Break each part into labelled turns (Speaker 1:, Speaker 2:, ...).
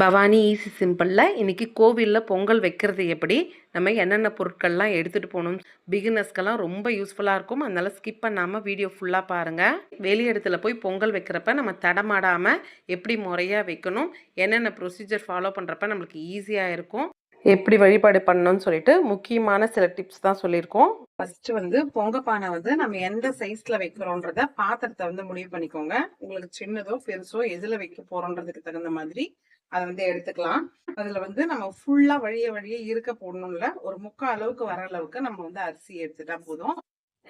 Speaker 1: Bhavani easy சிம்பிளில் இன்றைக்கி கோவிலில் பொங்கல் வைக்கிறது எப்படி? நம்ம என்னென்ன பொருட்கள்லாம் எடுத்துகிட்டு போகணும்? பிகினர்ஸ்க்கெல்லாம் ரொம்ப யூஸ்ஃபுல்லாக இருக்கும். அதனால் ஸ்கிப் பண்ணாமல் வீடியோ ஃபுல்லாக பாருங்கள் வெளி இடத்துல போய் பொங்கல் வைக்கிறப்ப நம்ம தடமாடாமல் எப்படி முறையாக வைக்கணும்? என்னென்ன ப்ரொசீஜர் ஃபாலோ பண்ணுறப்ப நம்மளுக்கு ஈஸியாக இருக்கும்? எப்படி வழிபாடு பண்ணணும்னு சொல்லிட்டு முக்கியமான சில டிப்ஸ் தான் சொல்லியிருக்கோம். ஃபர்ஸ்ட் வந்து பொங்க பானை வந்து நம்ம எந்த சைஸ்ல வைக்கிறோன்றத பாத்திரத்தை வந்து முடிவு பண்ணிக்கோங்க. உங்களுக்கு சின்னதோ பெருசோ எதுல வைக்க போறோன்றதுக்கு தகுந்த மாதிரி அதை வந்து எடுத்துக்கலாம். அதுல வந்து நம்ம ஃபுல்லா வழிய வழியே இருக்க போடணும்ல. ஒரு முக்கால் அளவுக்கு வர அளவுக்கு நம்ம வந்து அரிசி எடுத்துட்டா போதும்.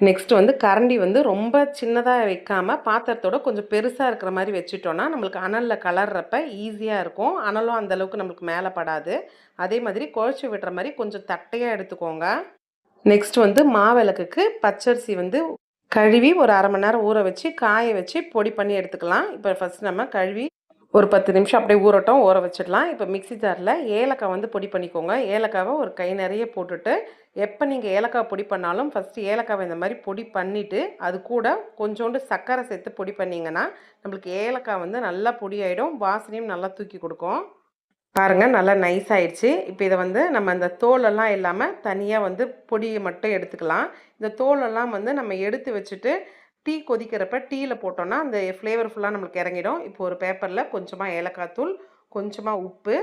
Speaker 1: நெக்ஸ்ட் வந்து கரண்டி வந்து ரொம்ப சின்னதாக வைக்காமல் பாத்திரத்தோட கொஞ்சம் பெருசாக இருக்கிற மாதிரி வச்சுட்டோன்னா நம்மளுக்கு அனலில் கலர்றப்ப ஈஸியாக இருக்கும். அனலும் அந்தளவுக்கு நம்மளுக்கு மேலே படாது. அதே மாதிரி குழச்சி விடுற மாதிரி கொஞ்சம் தட்டையாக எடுத்துக்கோங்க. நெக்ஸ்ட் வந்து மாவிளக்குக்கு பச்சரிசி வந்து கழுவி ஒரு அரை மணி நேரம் ஊற வச்சு காய வச்சு பொடி பண்ணி எடுத்துக்கலாம். இப்போ ஃபஸ்ட் நம்ம கழுவி ஒரு பத்து நிமிஷம் அப்படியே ஊறட்டும் ஊற வச்சிடலாம். இப்போ மிக்ஸி ஜாரில் ஏலக்காய் வந்து பொடி பண்ணிக்கோங்க. ஏலக்காவை ஒரு கை நிறைய போட்டுட்டு எப்போ நீங்கள் ஏலக்காய் பொடி பண்ணாலும் ஃபஸ்ட்டு ஏலக்காவை இந்த மாதிரி பொடி பண்ணிவிட்டு அது கூட கொஞ்சோண்டு சர்க்கரை சேர்த்து பொடி பண்ணிங்கன்னா நம்மளுக்கு ஏலக்காய் வந்து நல்லா பொடி ஆகிடும் வாசனையும் நல்லா தூக்கி கொடுக்கும். பாருங்கள் நல்லா நைஸ் ஆயிடுச்சு. இப்போ இதை வந்து நம்ம அந்த தோலெல்லாம் இல்லாமல் தனியாக வந்து பொடியை மட்டும் எடுத்துக்கலாம். இந்த தோலெல்லாம் வந்து நம்ம எடுத்து வச்சுட்டு டீ கொதிக்கிறப்ப டீயில் போட்டோன்னா அந்த ஃப்ளேவர் ஃபுல்லாக நம்மளுக்கு இறங்கிடும். இப்போ ஒரு பேப்பரில் கொஞ்சமாக ஏலக்காய் தூள் கொஞ்சமாக உப்பு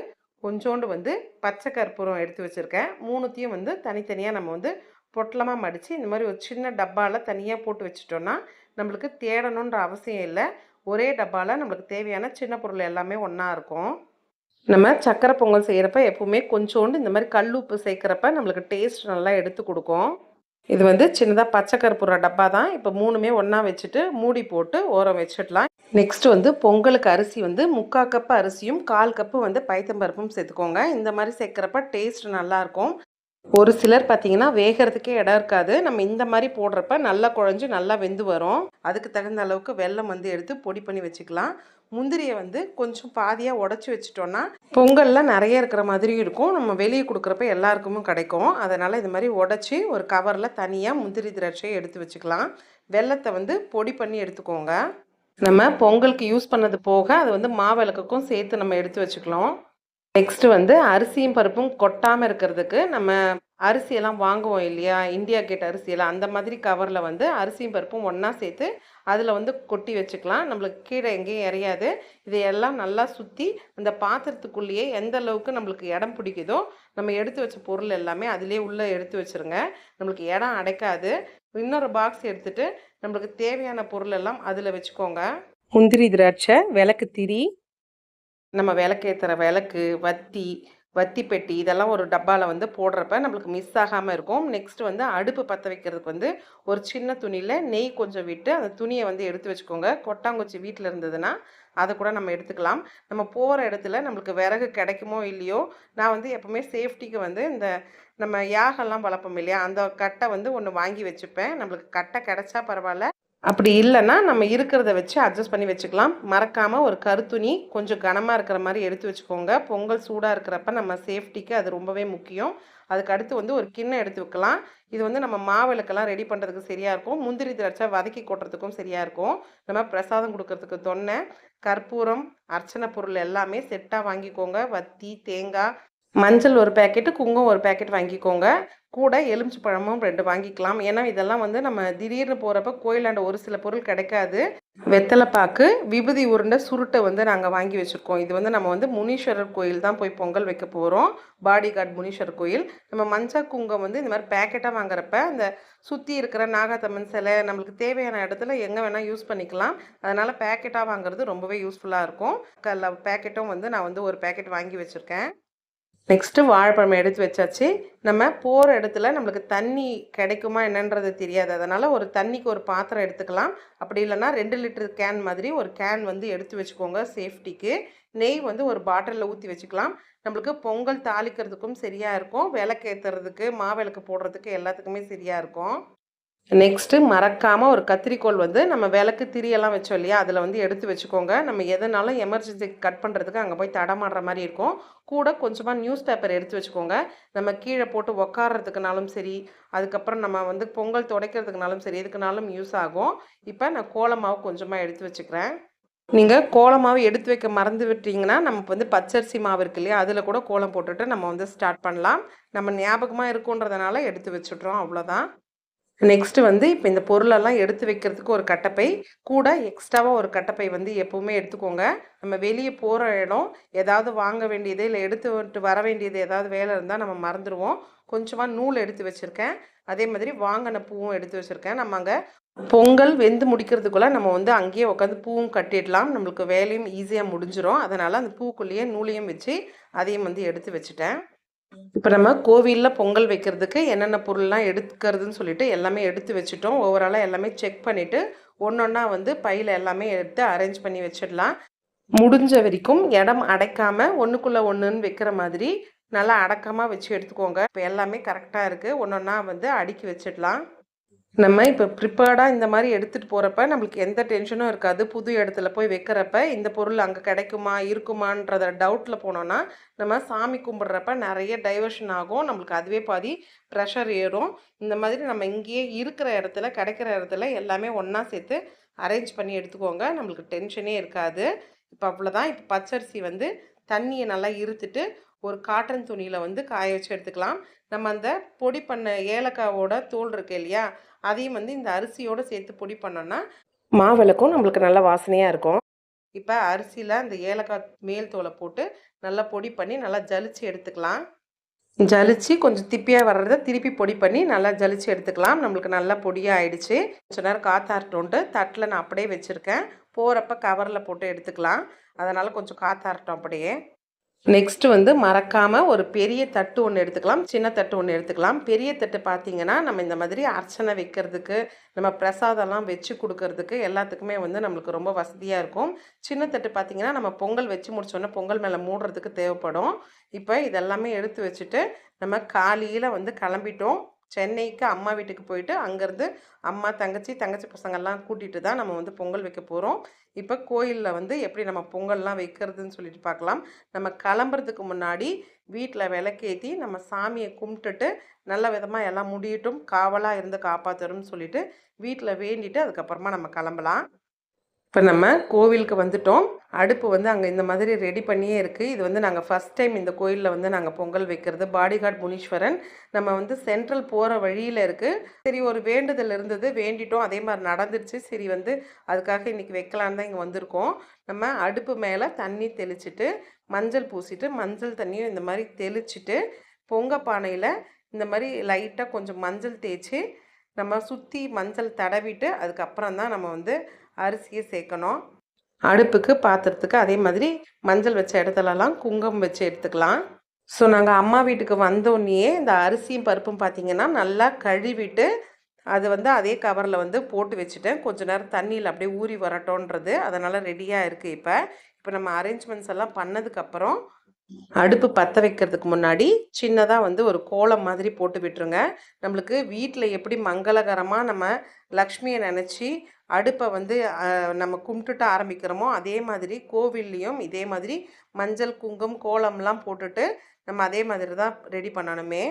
Speaker 1: கொஞ்சோண்டு வந்து பச்சை கற்பூரம் எடுத்து வச்சுருக்கேன். மூணுத்தையும் வந்து தனித்தனியாக நம்ம வந்து பொட்டலமாக மடித்து இந்த மாதிரி ஒரு சின்ன டப்பாவில் தனியாக போட்டு வச்சுட்டோன்னா நம்மளுக்கு தேடணுன்ற அவசியம் இல்லை. ஒரே டப்பாவில் நம்மளுக்கு தேவையான சின்ன பொருள் எல்லாமே ஒன்றா இருக்கும். நம்ம சக்கரை பொங்கல் செய்கிறப்ப எப்போவுமே கொஞ்சோண்டு இந்த மாதிரி கல் உப்பு சேர்க்குறப்ப நம்மளுக்கு டேஸ்ட் நல்லா எடுத்து கொடுக்கும். இது வந்து சின்னதாக பச்சை கருப்புற டப்பா தான் இப்போ மூணுமே ஒன்றா வச்சுட்டு மூடி போட்டு ஓரம் வச்சிடலாம். நெக்ஸ்ட் வந்து பொங்கலுக்கு அரிசி வந்து முக்கால் கப்பு அரிசியும் கால் கப்பு வந்து பைத்தம்பருப்பும் சேர்த்துக்கோங்க. இந்த மாதிரி சேர்க்குறப்ப டேஸ்ட் நல்லாயிருக்கும் ஒரு சிலர் பார்த்தீங்கன்னா வேகிறதுக்கே இடம் இருக்காது. நம்ம இந்த மாதிரி போடுறப்ப நல்லா குழஞ்சு நல்லா வெந்து வரும். அதுக்கு தகுந்த அளவுக்கு வெல்லம் வந்து எடுத்து பொடி பண்ணி வச்சுக்கலாம். முந்திரியை வந்து கொஞ்சம் பாதியாக உடச்சி வச்சிட்டோன்னா பொங்கல்லாம் நிறைய இருக்கிற மாதிரி இருக்கும். நம்ம வெளியே கொடுக்குறப்ப எல்லாருக்குமே கிடைக்கும். அதனால் இது மாதிரி உடச்சி ஒரு கவரில் தனியாக முந்திரி திராட்சையை எடுத்து வச்சுக்கலாம். வெள்ளத்தை வந்து பொடி பண்ணி எடுத்துக்கோங்க. நம்ம பொங்கலுக்கு யூஸ் பண்ணது போக அது வந்து மாவிளக்குக்கும் சேர்த்து நம்ம எடுத்து வச்சுக்கலாம். நெக்ஸ்ட்டு வந்து அரிசியும் பருப்பும் கொட்டாமல் இருக்கிறதுக்கு நம்ம அரிசியெல்லாம் வாங்குவோம் இல்லையா? இந்தியா கேட் அரிசியெல்லாம். அந்த மாதிரி கவரில் வந்து அரிசியும் பருப்பும் ஒன்றா சேர்த்து அதில் வந்து கொட்டி வச்சுக்கலாம். நம்மளுக்கு கீழே எங்கேயும் இறையாது இதையெல்லாம் நல்லா சுற்றி அந்த பாத்திரத்துக்குள்ளேயே எந்த அளவுக்கு நம்மளுக்கு இடம் பிடிக்குதோ நம்ம எடுத்து வச்ச பொருள் எல்லாமே அதிலே உள்ளே எடுத்து வச்சுருங்க. நம்மளுக்கு இடம் அடைக்காது. இன்னொரு பாக்ஸ் எடுத்துகிட்டு நம்மளுக்கு தேவையான பொருள் எல்லாம் அதில் வச்சுக்கோங்க. முந்திரி திராட்சை விளக்கு திரி நம்ம விளக்கேற்றுற விளக்கு வத்தி வத்தி பெட்டி இதெல்லாம் ஒரு டப்பாவில் வந்து போடுறப்ப நம்மளுக்கு மிஸ் ஆகாமல் இருக்கும். நெக்ஸ்ட் வந்து அடுப்பு பற்ற வைக்கிறதுக்கு வந்து ஒரு சின்ன துணியில் நெய் கொஞ்சம் விட்டு அந்த துணியை வந்து எடுத்து வச்சுக்கோங்க. கொட்டாங்குச்சி வீட்டில் இருந்ததுன்னா அதை கூட நம்ம எடுத்துக்கலாம். நம்ம போகிற இடத்துல நம்மளுக்கு விறகு கிடைக்குமோ இல்லையோ நான் வந்து எப்போவுமே சேஃப்டிக்கு வந்து இந்த நம்ம யாகெல்லாம் வளர்ப்போம் இல்லையா அந்த கட்டை வந்து ஒன்று வாங்கி வச்சுப்பேன். நம்மளுக்கு கட்டை கிடைச்சா பரவாயில்ல. அப்படி இல்லைன்னா நம்ம இருக்கிறத வச்சு அட்ஜஸ்ட் பண்ணி வச்சுக்கலாம். மறக்காமல் ஒரு கருத்துணி கொஞ்சம் கனமாக இருக்கிற மாதிரி எடுத்து வச்சுக்கோங்க. பொங்கல் சூடாக இருக்கிறப்ப நம்ம சேஃப்டிக்கு அது ரொம்பவே முக்கியம். அதுக்கு அடுத்து வந்து ஒரு கிண்ணம் எடுத்து வைக்கலாம். இது வந்து நம்ம மாவிளக்கெல்லாம் ரெடி பண்ணுறதுக்கு சரியாக இருக்கும். முந்திரி திராட்சை வதக்கி கொட்டுறதுக்கும் சரியாக இருக்கும். நம்ம பிரசாதம் கொடுக்கறதுக்கு தொன்னை கற்பூரம் அர்ச்சனை பொருள் எல்லாமே செட்டாக வாங்கிக்கோங்க. வத்தி தேங்காய் மஞ்சள் ஒரு பேக்கெட்டு குங்குமம் ஒரு பேக்கெட் வாங்கிக்கோங்க. கூட எலுமிச்சு பழமும் ரெண்டு வாங்கிக்கலாம். ஏன்னா இதெல்லாம் வந்து நம்ம திடீர்னு போகிறப்ப கோயிலாண்ட ஒரு சில பொருள் கிடைக்காது. வெத்தலைப்பாக்கு விபூதி உருண்டை சுருட்டை வந்து நாங்கள் வாங்கி வச்சுருக்கோம். இது வந்து நம்ம வந்து முனீஸ்வரர் கோயில் தான் போய் பொங்கல் வைக்க போகிறோம் பாடி கார்டு முனீஸ்வரர் கோயில். நம்ம மஞ்சள் குங்கம் வந்து இந்த மாதிரி பேக்கெட்டாக வாங்குறப்ப அந்த சுற்றி இருக்கிற நாகாத்தம்மன் சிலை நம்மளுக்கு தேவையான இடத்துல எங்கே வேணால் யூஸ் பண்ணிக்கலாம். அதனால் பேக்கெட்டாக வாங்குறது ரொம்பவே யூஸ்ஃபுல்லாக இருக்கும். பேக்கெட்டும் வந்து நான் வந்து ஒரு பேக்கெட் வாங்கி வச்சுருக்கேன். நெக்ஸ்ட்டு வாழைப்பழம் எடுத்து வச்சாச்சு. நம்ம போகிற இடத்துல நம்மளுக்கு தண்ணி கிடைக்குமா என்னன்றது தெரியாது. அதனால் ஒரு தண்ணிக்கு ஒரு பாத்திரம் எடுத்துக்கலாம். அப்படி இல்லைன்னா ரெண்டு லிட்டர் கேன் மாதிரி ஒரு கேன் வந்து எடுத்து வச்சுக்கோங்க சேஃப்டிக்கு நெய் வந்து ஒரு பாட்டிலில் ஊற்றி வச்சுக்கலாம். நம்மளுக்கு பொங்கல் தாளிக்கிறதுக்கும் சரியாக இருக்கும். விளக்கு ஏற்றுறதுக்கு மாவிளக்கு போடுறதுக்கு எல்லாத்துக்குமே சரியாக இருக்கும். நெக்ஸ்ட்டு மறக்காமல் ஒரு கத்திரிக்கோள் வந்து நம்ம விளக்கு திரியெல்லாம் வச்சோம் இல்லையா? அதில் வந்து எடுத்து வச்சுக்கோங்க. நம்ம எதனாலும் எமர்ஜென்சி கட் பண்ணுறதுக்கு அங்கே போய் தடமாடுற மாதிரி இருக்கும் கூட கொஞ்சமாக நியூஸ் பேப்பர் எடுத்து வச்சுக்கோங்க. நம்ம கீழே போட்டு உக்காடுறதுக்குனாலும் சரி அதுக்கப்புறம் நம்ம வந்து பொங்கல் துடைக்கிறதுக்குனாலும் சரி எதுக்குனாலும் யூஸ் ஆகும். இப்போ நான் கோலமாவு கொஞ்சமாக எடுத்து வச்சுக்கிறேன். நீங்கள் கோலமாவு எடுத்து வைக்க மறந்து விட்டீங்கன்னா நமக்கு வந்து பச்சரிசி மாவு இருக்கு இல்லையா? அதில் கூட கோலம் போட்டுட்டு நம்ம வந்து ஸ்டார்ட் பண்ணலாம். நம்ம ஞாபகமாக இருக்குன்றதுனால எடுத்து வச்சுட்றோம். அவ்வளோதான் நெக்ஸ்ட்டு வந்து இப்போ இந்த பொருளெல்லாம் எடுத்து வைக்கிறதுக்கு ஒரு கட்டப்பை கூட எக்ஸ்ட்ராவாக ஒரு கட்டப்பை வந்து எப்போவுமே எடுத்துக்கோங்க. நம்ம வெளியே போகிற இடம் ஏதாவது வாங்க வேண்டியது இல்லை எடுத்து விட்டு வர வேண்டியது ஏதாவது வேலை இருந்தால் நம்ம மறந்துடுவோம் கொஞ்சமாக நூல் எடுத்து வச்சுருக்கேன். அதே மாதிரி வாங்கின பூவும் எடுத்து வச்சுருக்கேன். நம்ம அங்கே பொங்கல் வெந்து முடிக்கிறதுக்குள்ளே நம்ம வந்து அங்கேயே உட்காந்து பூவும் கட்டிடலாம். நம்மளுக்கு வேலையும் ஈஸியாக முடிஞ்சிடும் அதனால் அந்த பூக்குள்ளேயே நூலையும் வச்சு அதையும் வந்து எடுத்து வச்சுட்டேன். இப்போ நம்ம கோவிலில் பொங்கல் வைக்கிறதுக்கு என்னென்ன பொருள்லாம் எடுக்கிறதுன்னு சொல்லிட்டு எல்லாமே எடுத்து வச்சுட்டோம். ஓவராலாக எல்லாமே செக் பண்ணிவிட்டு ஒன்றொன்னா வந்து பையில் எல்லாமே எடுத்து அரேஞ்ச் பண்ணி வச்சிடலாம். முடிஞ்ச வரைக்கும் இடம் அடைக்காமல் ஒன்றுக்குள்ளே ஒன்றுன்னு வைக்கிற மாதிரி நல்லா அடக்கமாக வச்சு எடுத்துக்கோங்க. இப்போ எல்லாமே கரெக்டாக இருக்குது ஒன்று ஒன்றா வந்து அடுக்கி வச்சிடலாம். நம்ம இப்போ ப்ரிப்பேர்டாக இந்த மாதிரி எடுத்துகிட்டு போகிறப்ப நம்மளுக்கு எந்த டென்ஷனும் இருக்காது. புது இடத்துல போய் வைக்கிறப்ப இந்த பொருள் அங்கே கிடைக்குமா இருக்குமான்றத டவுட்டில் போனோன்னா நம்ம சாமி கும்பிட்றப்ப நிறைய டைவர்ஷன் ஆகும். நம்மளுக்கு அதுவே பாதி ப்ரெஷர் ஏறும். இந்த மாதிரி நம்ம இங்கேயே இருக்கிற இடத்துல கிடைக்கிற இடத்துல எல்லாமே ஒன்றா சேர்த்து அரேஞ்ச் பண்ணி எடுத்துக்கோங்க. நம்மளுக்கு டென்ஷனே இருக்காது. இப்போ அவ்வளோதான் இப்போ பச்சரிசி வந்து தண்ணியை நல்லா இருத்துட்டு ஒரு காட்டன் துணியில் வந்து காய வச்சு எடுத்துக்கலாம். நம்ம அந்த பொடி பண்ண ஏலக்காவோட தோல் இருக்கு இல்லையா அதையும் வந்து இந்த அரிசியோடு சேர்த்து பொடி பண்ணோன்னா மாவிளக்கும் நம்மளுக்கு நல்ல வாசனையாக இருக்கும். இப்போ அரிசியில் அந்த ஏலக்காய் மேல் தோலை போட்டு நல்லா பொடி பண்ணி நல்லா ஜலிச்சு எடுத்துக்கலாம். ஜலிச்சு கொஞ்சம் திப்பியாக வர்றதை திருப்பி பொடி பண்ணி நல்லா ஜலிச்சு எடுத்துக்கலாம். நம்மளுக்கு நல்லா பொடியாக ஆயிடுச்சு. கொஞ்ச நேரம் காத்தாரட்டோன்ட்டு தட்டில் நான் அப்படியே வச்சுருக்கேன். போகிறப்ப கவரில் போட்டு எடுத்துக்கலாம். அதனால் கொஞ்சம் காத்தாரட்டும் அப்படியே. நெக்ஸ்ட் வந்து மறக்காமல் ஒரு பெரிய தட்டு ஒன்று எடுத்துக்கலாம். சின்ன தட்டு ஒன்று எடுத்துக்கலாம். பெரிய தட்டு பார்த்தீங்கன்னா நம்ம இந்த மாதிரி அர்ச்சனை வைக்கிறதுக்கு நம்ம பிரசாதம்லாம் வச்சு கொடுக்கறதுக்கு எல்லாத்துக்குமே வந்து நம்மளுக்கு ரொம்ப வசதியாக இருக்கும். சின்ன தட்டு பார்த்தீங்கன்னா நம்ம பொங்கல் வச்சு முடிச்சோன்னே பொங்கல் மேலே மூடுறதுக்கு தேவைப்படும். இப்போ இதெல்லாமே எடுத்து வச்சுட்டு நம்ம காலையில் வந்து கிளம்பிட்டோம். சென்னைக்கு அம்மா வீட்டுக்கு போயிட்டு அங்கேருந்து அம்மா தங்கச்சி தங்கச்சி பசங்கள்லாம் கூட்டிகிட்டு தான் நம்ம வந்து பொங்கல் வைக்க போகிறோம் இப்போ கோயிலில் வந்து எப்படி நம்ம பொங்கல்லாம் வைக்கிறதுன்னு சொல்லிட்டு பார்க்கலாம். நம்ம கிளம்புறதுக்கு முன்னாடி வீட்டில் விளக்கேற்றி நம்ம சாமியை கும்பிட்டுட்டு நல்ல விதமாக எல்லாம் முடியட்டும் காவலாக இருந்து காப்பாற்றணும்னு சொல்லிட்டு வீட்டில் வேண்டிட்டு அதுக்கப்புறமா நம்ம கிளம்பலாம். இப்போ நம்ம கோவிலுக்கு வந்துட்டோம். அடுப்பு வந்து அங்கே இந்த மாதிரி ரெடி பண்ணியே இருக்குது இது வந்து நாங்கள் ஃபஸ்ட் டைம் இந்த கோயிலில் வந்து நாங்கள் பொங்கல் வைக்கிறது. பாடிகார்ட் முனீஸ்வரன் நம்ம வந்து சென்ட்ரல் போகிற வழியில் இருக்குது சரி ஒரு வேண்டுதல் இருந்தது. வேண்டிட்டோம். அதே மாதிரி நடந்துருச்சு. சரி வந்து அதுக்காக இன்றைக்கி வைக்கலான்னு தான் இங்கே வந்திருக்கோம். நம்ம அடுப்பு மேலே தண்ணி தெளிச்சிட்டு மஞ்சள் பூசிட்டு மஞ்சள் தண்ணியும் இந்த மாதிரி தெளிச்சிட்டு பொங்க பானையில் இந்த மாதிரி லைட்டாக கொஞ்சம் மஞ்சள் தேய்ச்சி நம்ம சுற்றி மஞ்சள் தடவிட்டு அதுக்கப்புறம் தான் நம்ம வந்து அரிசியை சேர்க்கணும். அடுப்புக்கு பாத்திரத்துக்கு அதே மாதிரி மஞ்சள் வச்ச இடத்துலலாம் குங்குமம் வச்சு எடுத்துக்கலாம். ஸோ நாங்கள் அம்மா வீட்டுக்கு வந்தோடனே இந்த அரிசியும் பருப்பும் பார்த்திங்கன்னா நல்லா கழுவிட்டு அது வந்து அதே கவரில் வந்து போட்டு வச்சுட்டேன். கொஞ்ச நேரம் தண்ணியில் அப்படியே ஊறி வரட்டோன்றது அதனால் ரெடியாக இருக்குது இப்போ. இப்போ நம்ம அரேஞ்ச்மெண்ட்ஸ் எல்லாம் பண்ணதுக்கப்புறம் அடுப்பு பற்ற வைக்கிறதுக்கு முன்னாடி சின்னதாக வந்து ஒரு கோலம் மாதிரி போட்டு விட்டுருங்க. நம்மளுக்கு வீட்டில் எப்படி மங்களகரமாக நம்ம லக்ஷ்மியை நினச்சி அடுப்பை வந்து நம்ம கும்பிட்டுட்டு ஆரம்பிக்கிறோமோ அதே மாதிரி கோவில்லையும் இதே மாதிரி மஞ்சள் குங்குமம் கோலம்லாம் போட்டுட்டு நம்ம அதே மாதிரி தான் ரெடி பண்ணணுமே.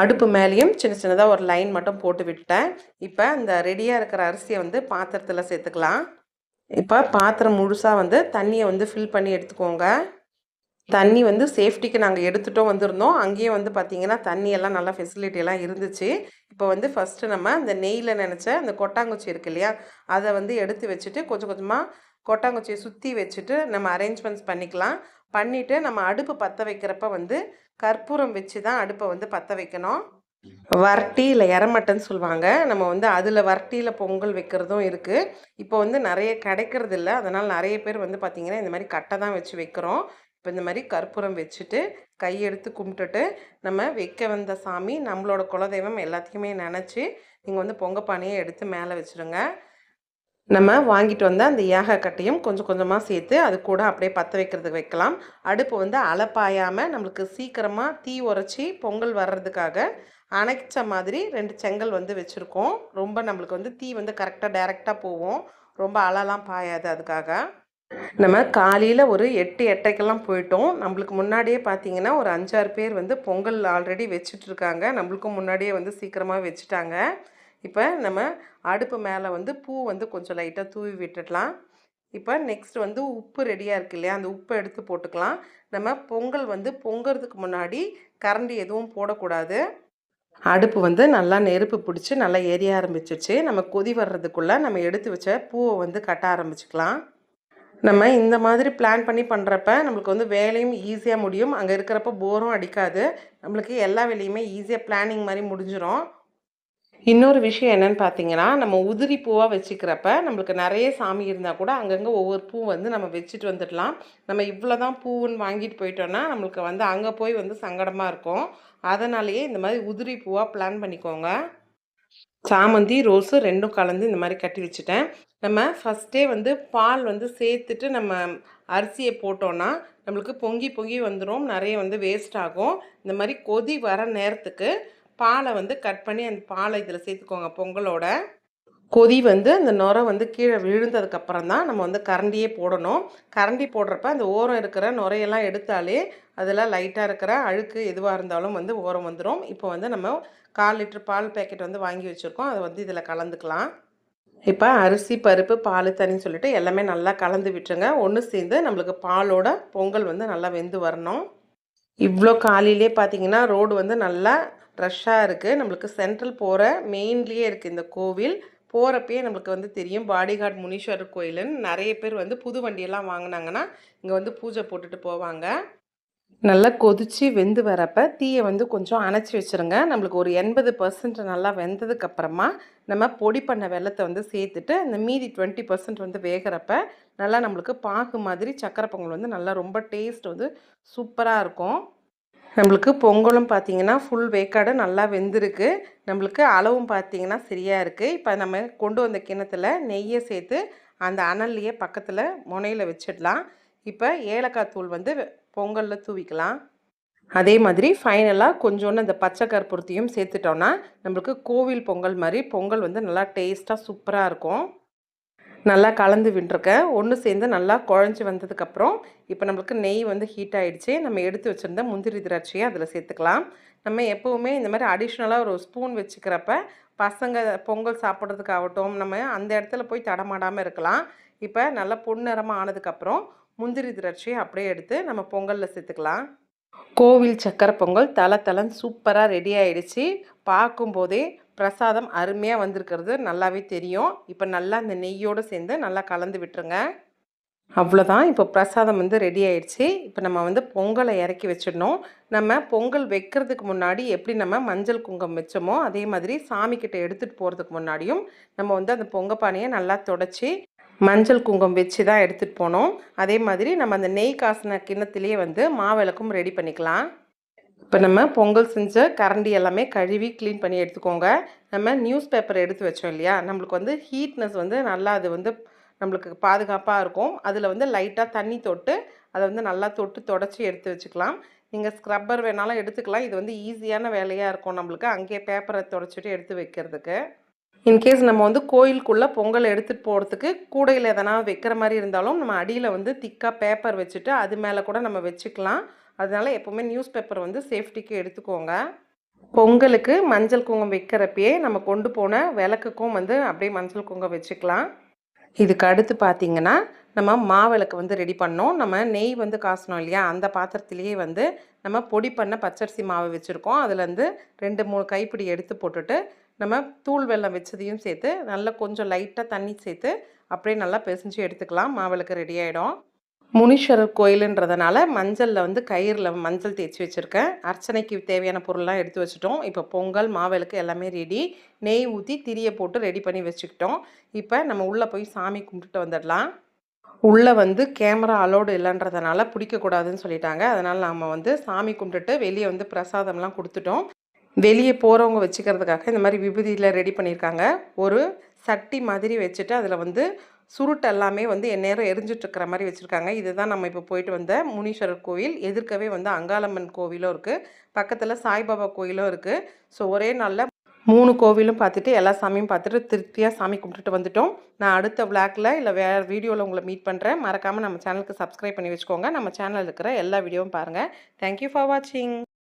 Speaker 1: அடுப்பு மேலேயும் சின்ன சின்னதாக ஒரு லைன் மட்டும் போட்டு விட்டுட்டேன். இப்போ இந்த ரெடியாக இருக்கிற அரிசியை வந்து பாத்திரத்தில் சேர்த்துக்கலாம். இப்போ பாத்திரம் முழுசாக வந்து தண்ணியை வந்து ஃபில் பண்ணி எடுத்துக்கோங்க. தண்ணி வந்து சேஃப்டிக்கு நாங்கள் எடுத்துகிட்டோம் வந்திருந்தோம். அங்கேயே வந்து பார்த்திங்கன்னா தண்ணியெல்லாம் நல்லா ஃபெசிலிட்டியெல்லாம் இருந்துச்சு. இப்போ வந்து ஃபஸ்ட்டு நம்ம அந்த நெய்யில் நினச்ச அந்த கொட்டாங்குச்சி இருக்கு இல்லையா? அதை வந்து எடுத்து வச்சுட்டு கொஞ்சம் கொஞ்சமாக கொட்டாங்குச்சியை சுற்றி வச்சுட்டு நம்ம அரேஞ்ச்மெண்ட்ஸ் பண்ணிக்கலாம். பண்ணிவிட்டு நம்ம அடுப்பு பற்ற வைக்கிறப்ப வந்து கற்பூரம் வச்சு தான் அடுப்பை வந்து பற்ற வைக்கணும். வரட்டி இல்லை எரமட்டைன்னு சொல்லுவாங்க. நம்ம வந்து அதில் வரட்டியில் பொங்கல் வைக்கிறதும் இருக்குது இப்போ வந்து நிறைய கிடைக்கிறது இல்லை அதனால் நிறைய பேர் வந்து பார்த்திங்கன்னா இந்த மாதிரி கட்டை தான் வச்சு வைக்கிறோம். இப்போ இந்த மாதிரி கற்பூரம் வச்சுட்டு கையெடுத்து கும்பிட்டுட்டு நம்ம வைக்க வந்த சாமி நம்மளோட குலதெய்வம் எல்லாத்தையுமே நினச்சி நீங்கள் வந்து பொங்க பானையை எடுத்து மேலே வச்சுருங்க. நம்ம வாங்கிட்டு வந்த அந்த ஏகக்கட்டையும் கொஞ்சம் கொஞ்சமாக சேர்த்து அது கூட அப்படியே பற்ற வைக்கிறதுக்கு வைக்கலாம். அடுப்பு வந்து அலப்பாயாமல் நம்மளுக்கு சீக்கிரமாக தீ உரைச்சி பொங்கல் வர்றதுக்காக அணைச்ச மாதிரி ரெண்டு செங்கல் வந்து வச்சுருக்கோம். ரொம்ப நம்மளுக்கு வந்து தீ வந்து கரெக்டாக டைரெக்டாக போகும். ரொம்ப அலலாம் பாயாது அதுக்காக. நம்ம காலையில் ஒரு எட்டு எட்டைக்கெல்லாம் போயிட்டோம். நம்மளுக்கு முன்னாடியே பார்த்தீங்கன்னா ஒரு அஞ்சாறு பேர் வந்து பொங்கல் ஆல்ரெடி வச்சுட்ருக்காங்க நம்மளுக்கும் முன்னாடியே வந்து சீக்கிரமாக வச்சுட்டாங்க. இப்போ நம்ம அடுப்பு மேலே வந்து பூ வந்து கொஞ்சம் லைட்டாக தூவி விட்டுடலாம். இப்போ நெக்ஸ்ட் வந்து உப்பு ரெடியாக இருக்கு இல்லையா? அந்த உப்பை எடுத்து போட்டுக்கலாம். நம்ம பொங்கல் வந்து பொங்கிறதுக்கு முன்னாடி கரண்டி எதுவும் போடக்கூடாது. அடுப்பு வந்து நல்லா நெருப்பு பிடிச்சி நல்லா எரிய ஆரம்பிச்சிச்சு நம்ம கொதி வர்றதுக்குள்ளே நம்ம எடுத்து வச்ச பூவை வந்து கட்ட ஆரம்பிச்சுக்கலாம். நம்ம இந்த மாதிரி பிளான் பண்ணி பண்ணுறப்ப நம்மளுக்கு வந்து வேலையும் ஈஸியாக முடியும். அங்கே இருக்கிறப்ப போரும் அடிக்காது. நம்மளுக்கு எல்லா வேலையுமே ஈஸியாக பிளானிங் மாதிரி முடிஞ்சிடும் இன்னொரு விஷயம் என்னென்னு பார்த்தீங்கன்னா நம்ம உதிரி பூவாக வச்சுக்கிறப்ப நம்மளுக்கு நிறைய சாமி இருந்தால் கூட அங்கங்கே ஒவ்வொரு பூ வந்து நம்ம வச்சுட்டு வந்துடலாம். நம்ம இவ்வளோ தான் பூவுன்னு வாங்கிட்டு போயிட்டோன்னா நம்மளுக்கு வந்து அங்கே போய் வந்து சங்கடமாக இருக்கும். அதனாலேயே இந்த மாதிரி உதிரி பூவாக பிளான் பண்ணிக்கோங்க. சாமந்தி ரோஸு ரெண்டும் கலந்து இந்த மாதிரி கட்டி வச்சுட்டேன். நம்ம ஃபஸ்ட்டே வந்து பால் வந்து சேர்த்துட்டு நம்ம அரிசியை போட்டோன்னா நம்மளுக்கு பொங்கி பொங்கி வந்துடும் நிறைய வந்து வேஸ்ட் ஆகும். இந்த மாதிரி கொதி வர நேரத்துக்கு பாலை வந்து கட் பண்ணி அந்த பாலை இதில் சேர்த்துக்கோங்க பொங்கலோட. கொதி வந்து அந்த நுரை வந்து கீழே விழுந்ததுக்கப்புறம் தான் நம்ம வந்து கரண்டியே போடணும். கரண்டி போடுறப்ப அந்த ஓரம் இருக்கிற நுரையெல்லாம் எடுத்தாலே அதெல்லாம் லைட்டாக இருக்கிற அழுக்கு எதுவாக இருந்தாலும் வந்து ஓரம் வந்துடும் இப்போ வந்து நம்ம கால் லிட்டர் பால் பேக்கெட் வந்து வாங்கி வச்சுருக்கோம். அதை வந்து இதில் கலந்துக்கலாம். இப்போ அரிசி பருப்பு பால் தண்ணின்னு சொல்லிட்டு எல்லாமே நல்லா கலந்து விட்டுருங்க. ஒன்று சேர்ந்து நம்மளுக்கு பாலோட பொங்கல் வந்து நல்லா வெந்து வரணும். இவ்வளோ காலையிலே பார்த்தீங்கன்னா ரோடு வந்து நல்லா ரஷ்ஷாக இருக்குது நம்மளுக்கு சென்ட்ரல் போகிற மெயின்லேயே இருக்குது இந்த கோவில். போகிறப்பயே நம்மளுக்கு வந்து தெரியும். பாடிகார்ட் முனீஸ்வரர் கோயிலுன்னு நிறைய பேர் வந்து புது வண்டியெல்லாம் வாங்கினாங்கன்னா இங்கே வந்து பூஜை போட்டுட்டு போவாங்க. நல்லா கொதித்து வெந்து வரப்ப தீயை வந்து கொஞ்சம் அணைச்சி வச்சுருங்க. நம்மளுக்கு ஒரு எண்பது பர்சன்ட் நல்லா வெந்ததுக்கப்புறமா நம்ம பொடி பண்ண வெள்ளத்தை வந்து சேர்த்துட்டு அந்த மீதி டுவெண்ட்டி பர்சன்ட் வந்து வேகிறப்ப நல்லா நம்மளுக்கு பாகு மாதிரி சக்கரை பொங்கல் வந்து நல்லா ரொம்ப டேஸ்ட் வந்து சூப்பராக இருக்கும். நம்மளுக்கு பொங்கலும் பார்த்திங்கன்னா ஃபுல் வேக்காடு நல்லா வெந்திருக்கு. நம்மளுக்கு அளவும் பார்த்திங்கன்னா சரியாக இருக்குது இப்போ நம்ம கொண்டு வந்த கிணத்துல நெய்யை சேர்த்து அந்த அனல்லையே பக்கத்தில் முனையில் வச்சிடலாம். இப்போ ஏலக்காய் தூள் வந்து பொங்கலில் தூவிக்கலாம். அதே மாதிரி ஃபைனலாக கொஞ்சோண்டு அந்த பச்சை கற்பூரத்தையும் சேர்த்துட்டோன்னா நம்மளுக்கு கோவில் பொங்கல் மாதிரி பொங்கல் வந்து நல்லா டேஸ்ட்டாக சூப்பராக இருக்கும். நல்லா கலந்து விட்டுருக்கேன் ஒன்று சேர்ந்து நல்லா குழஞ்சி வந்ததுக்கப்புறம் இப்போ நம்மளுக்கு நெய் வந்து ஹீட் ஆகிடுச்சு நம்ம எடுத்து வச்சுருந்த முந்திரி திராட்சையை அதில் சேர்த்துக்கலாம். நம்ம எப்போவுமே இந்த மாதிரி அடிஷ்னலாக ஒரு ஸ்பூன் வச்சுக்கிறப்ப பசங்க பொங்கல் சாப்பிட்றதுக்காகட்டும் நம்ம அந்த இடத்துல போய் தடமாடாமல் இருக்கலாம். இப்போ நல்லா பொன்னிறமாக ஆனதுக்கப்புறம் முந்திரி திராட்சையை அப்படியே எடுத்து நம்ம பொங்கலில் சேர்த்துக்கலாம். கோவில் சக்கரை பொங்கல் தலை சூப்பராக ரெடி ஆகிடுச்சு பார்க்கும்போதே பிரசாதம் அருமையாக வந்திருக்கிறது. நல்லாவே தெரியும். இப்போ நல்லா அந்த நெய்யோடு சேர்ந்து நல்லா கலந்து விட்டுருங்க. அவ்வளோதான் இப்போ பிரசாதம் வந்து ரெடி ஆயிடுச்சு. இப்போ நம்ம வந்து பொங்கலை இறக்கி வச்சிடணும். நம்ம பொங்கல் வைக்கிறதுக்கு முன்னாடி எப்படி நம்ம மஞ்சள் குங்கம் வச்சோமோ அதே மாதிரி சாமிக்கிட்ட எடுத்துகிட்டு போகிறதுக்கு முன்னாடியும் நம்ம வந்து அந்த பொங்கப்பானையை நல்லா தொடச்சி மஞ்சள் குங்கம் வச்சு தான் எடுத்துகிட்டு போனோம். அதே மாதிரி நம்ம அந்த நெய் காசின கிண்ணத்துலேயே வந்து மாவிளக்கும் ரெடி பண்ணிக்கலாம். இப்போ நம்ம பொங்கல் செஞ்ச கரண்டி எல்லாமே கழுவி க்ளீன் பண்ணி எடுத்துக்கோங்க. நம்ம நியூஸ் பேப்பர் எடுத்து வச்சோம் இல்லையா? நம்மளுக்கு வந்து ஹீட்னஸ் வந்து நல்லா அது வந்து நம்மளுக்கு பாதுகாப்பாக இருக்கும். அதில் வந்து லைட்டாக தண்ணி தொட்டு அதை வந்து நல்லா தொட்டு தொடச்சி எடுத்து வச்சுக்கலாம். நீங்கள் ஸ்க்ரப்பர் வேணாலும் எடுத்துக்கலாம். இது வந்து ஈஸியான வேலையாக இருக்கும் நம்மளுக்கு. அங்கேயே பேப்பரை தொடச்சிட்டு எடுத்து வைக்கிறதுக்கு. இன்கேஸ் நம்ம வந்து கோயிலுக்குள்ளே பொங்கல் எடுத்துகிட்டு போகிறதுக்கு கூடையில் எதனா வைக்கிற மாதிரி இருந்தாலும் நம்ம அடியில் வந்து திக்காக பேப்பர் வச்சுட்டு அது மேலே கூட நம்ம வச்சுக்கலாம். அதனால் எப்போவுமே நியூஸ் பேப்பர் வந்து சேஃப்டிக்கு எடுத்துக்கோங்க. பொங்கலுக்கு மஞ்சள் குங்குமம் வைக்கிறப்பயே நம்ம கொண்டு போன விளக்குக்கும் வந்து அப்படியே மஞ்சள் குங்குமம் வச்சுக்கலாம். இதுக்கு அடுத்து பார்த்திங்கன்னா நம்ம மாவிளக்கு வந்து ரெடி பண்ணோம். நம்ம நெய் வந்து காசணும் இல்லையா? அந்த பாத்திரத்துலேயே வந்து நம்ம பொடி பண்ண பச்சரிசி மாவு வச்சுருக்கோம். அதுலேருந்து ரெண்டு மூணு கைப்பிடி எடுத்து போட்டுட்டு நம்ம தூள் வெள்ளம் வச்சதையும் சேர்த்து நல்லா கொஞ்சம் லைட்டாக தண்ணி சேர்த்து அப்படியே நல்லா பிசைஞ்சு எடுத்துக்கலாம். மாவிளக்கு ரெடி ஆகிடும் முனீஸ்வரர் கோயிலுன்றதுனால மஞ்சளில் வந்து கயிறில் மஞ்சள் தேய்ச்சி வச்சுருக்கேன். அர்ச்சனைக்கு தேவையான பொருள்லாம் எடுத்து வச்சுட்டோம். இப்போ பொங்கல் மாவிளக்கு எல்லாமே ரெடி நெய் ஊற்றி திரியை போட்டு ரெடி பண்ணி வச்சுக்கிட்டோம். இப்போ நம்ம உள்ளே போய் சாமி கும்பிட்டுட்டு வந்துடலாம். உள்ளே வந்து கேமரா அலோடு இல்லைன்றதுனால பிடிக்கக்கூடாதுன்னு சொல்லிட்டாங்க. அதனால் நம்ம வந்து சாமி கும்பிட்டுட்டு வெளியே வந்து பிரசாதம்லாம் கொடுத்துட்டோம். வெளியே போகிறவங்க வச்சுக்கிறதுக்காக இந்த மாதிரி விபூதியில் ரெடி பண்ணியிருக்காங்க. ஒரு சட்டி மாதிரி வச்சுட்டு அதில் வந்து சுருட்டு எல்லாமே வந்து எந்நேரம் எரிஞ்சிட்ருக்கிற மாதிரி வச்சுருக்காங்க. இதுதான் நம்ம இப்போ போயிட்டு வந்த முனீஸ்வரர் கோவில். எதிர்க்கவே வந்து அங்காளம்மன் கோவிலும் இருக்குது பக்கத்தில் சாய்பாபா கோயிலும் இருக்குது ஸோ ஒரே நாளில் மூணு கோவிலும் பார்த்துட்டு எல்லா சாமியும் பார்த்துட்டு திருப்தியாக சாமி கும்பிட்டுட்டு வந்துட்டோம். நான் அடுத்த விளாக்கில் இல்லை வேறு வீடியோவில் உங்களை மீட் பண்ணுறேன் மறக்காமல் நம்ம சேனலுக்கு சப்ஸ்கிரைப் பண்ணி வச்சுக்கோங்க. நம்ம சேனலில் இருக்கிற எல்லா வீடியோவும் பாருங்கள் தேங்க்யூ ஃபார் வாட்சிங்